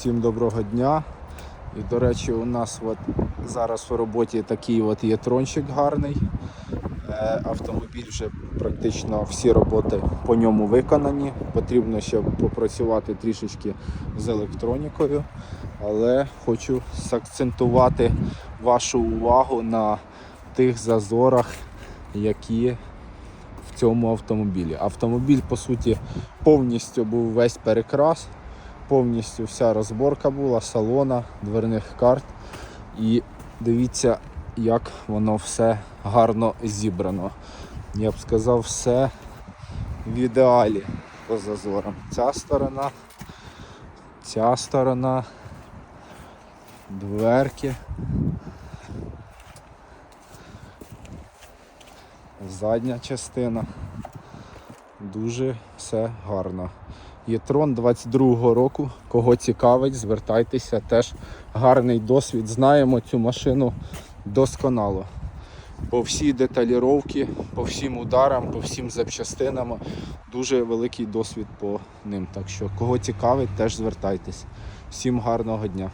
Всім доброго дня. І, до речі, у нас от зараз у роботі такий от є трончик гарний. Е, Автомобіль вже практично всі роботи по ньому виконані. Потрібно ще попрацювати трішечки з електронікою, але хочу сакцентувати вашу увагу на тих зазорах, які в цьому автомобілі. Автомобіль, по суті, повністю був весь перекрас, повністю вся розборка була, салона, дверних карт. І дивіться, як воно все гарно зібрано. Я б сказав, все в ідеалі по зазорам. Ця сторона, ця сторона, дверки. Задня частина. Дуже все гарно. Єтрон 22-го року. Кого цікавить, звертайтеся. Теж гарний досвід. Знаємо цю машину досконало. По всій деталіровці, по всім ударам, по всім запчастинам. Дуже великий досвід по ним. Так що, кого цікавить, теж звертайтесь. Всім гарного дня.